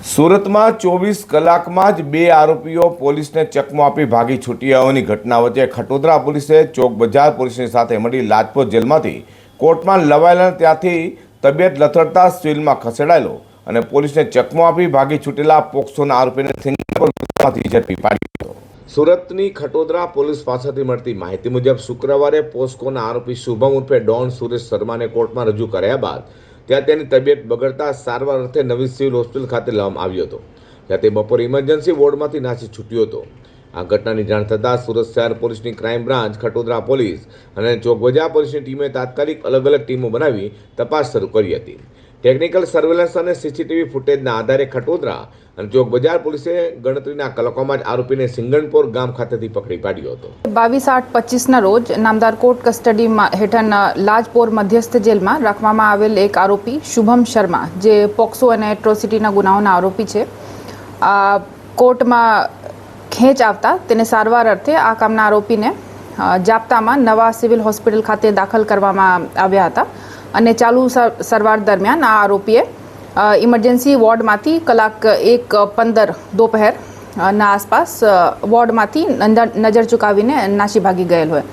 સુરતમાં ચોવીસ કલાકમાં જ બે આરોપીઓ પોલીસને ચકમો આપી ભાગી છૂટી આવવાની ઘટના વચ્ચે ખટોદરા પોલીસે ચોક બજાર પોલીસની સાથે મળી લાજપોત જેલમાંથી કોર્ટમાં લવાયેલા ત્યાંથી તબિયત લથડતા સ્વીલમાં ખસેડાયેલો અને પોલીસને ચકમો આપી ભાગી છૂટેલા પોક્સોના આરોપીને સિંગાપોર ઝડપી પાડ્યો સુરતની ખટોદરા પોલીસ પાસેથી મળતી માહિતી મુજબ શુક્રવારે પોસ્કોના આરોપી શુભમ ઉર્ફે ડોન સુરેશ શર્માને કોર્ટમાં રજૂ કર્યા બાદ ત્યાં તેની તબિયત બગડતા સારવાર અર્થે નવી સિવિલ હોસ્પિટલ ખાતે લાવવામાં આવ્યો હતો. ત્યાં તે બપોરે ઇમરજન્સી વોર્ડમાંથી નાસી છૂટ્યો હતો. આ ઘટનાની જાણ થતાં સુરત શહેર પોલીસની ક્રાઇમ બ્રાન્ચ, ખટોદરા પોલીસ અને ચોકબજાર પોલીસની ટીમે તાત્કાલિક અલગ અલગ ટીમો બનાવી તપાસ શરૂ કરી હતી. ટેકનિકલ સર્વેલન્સ અને સીસીટીવી ફૂટેજના આધારે ખટોદરા અને ચોકબજાર પોલીસે ગણતરીના કલાકોમાં જ આરોપીને સિંગણપોર ગામ ખાતેથી પકડી પાડ્યો હતો. બાવીસ આઠ પચીસના રોજ નામદાર કોર્ટ કસ્ટડીમાં હેઠળ લાજપોર મધ્યસ્થ જેલમાં રાખવામાં આવેલ એક આરોપી શુભમ શર્મા, જે પોક્સો અને એટ્રોસિટીના ગુનાઓના આરોપી છે, આ કોર્ટમાં ખેંચ આવતા તેને સારવાર અર્થે આ કામના આરોપીને જાપ્તામાં નવા સિવિલ હોસ્પિટલ ખાતે દાખલ કરવામાં આવ્યા હતા. અને ચાલુ સર- સારવાર દરમિયાન આ આરોપીએ ઇમરજન્સી વોર્ડમાંથી કલાક એક પંદર દોપહેર ના આસપાસ વોર્ડમાંથી નજર ચૂકાવીને નાસી ભાગી ગયેલ હોય.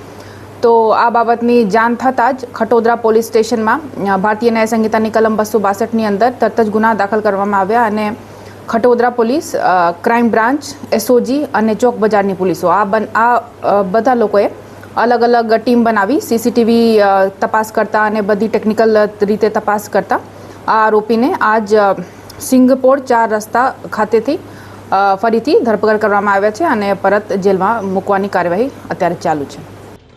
તો આ બાબતની જાણ થતાં જ ખટોદરા પોલીસ સ્ટેશનમાં ભારતીય ન્યાય સંહિતાની કલમ બસો બાસઠની અંદર તરત જ ગુના દાખલ કરવામાં આવ્યા અને Khatodara police crime branch, SOG અને ચોક બજારની પોલીસો આ આ બધા લોકોએ અલગ અલગ ટીમ બનાવી સીસીટીવી તપાસ કરતા અને બધી ટેકનિકલ રીતે તપાસ કરતા. આ આરોપીને આજ સિંગપોર ચાર રસ્તા ખાતેથી ફરીથી ધરપકડ કરવામાં આવ્યા છે અને પરત જેલમાં મૂકવાની કાર્યવાહી અત્યારે ચાલુ છે.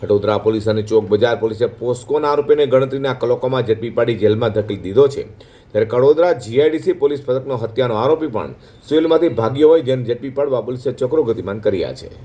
વડોદરા પોલીસ અને ચોક બજાર પોલીસે પોસ્કોના આરોપીને ગણતરીના કલાકોમાં ઝડપી પાડી જેલમાં ધકેલી દીધો છે. ત્યારે કડોદરા જીઆઈડીસી પોલીસ પથકનો હત્યાનો આરોપી પણ સિવિલમાંથી ભાગ્યો હોય જેને ઝડપી પાડવા પોલીસે ચક્રો ગતિમાન કર્યા છે.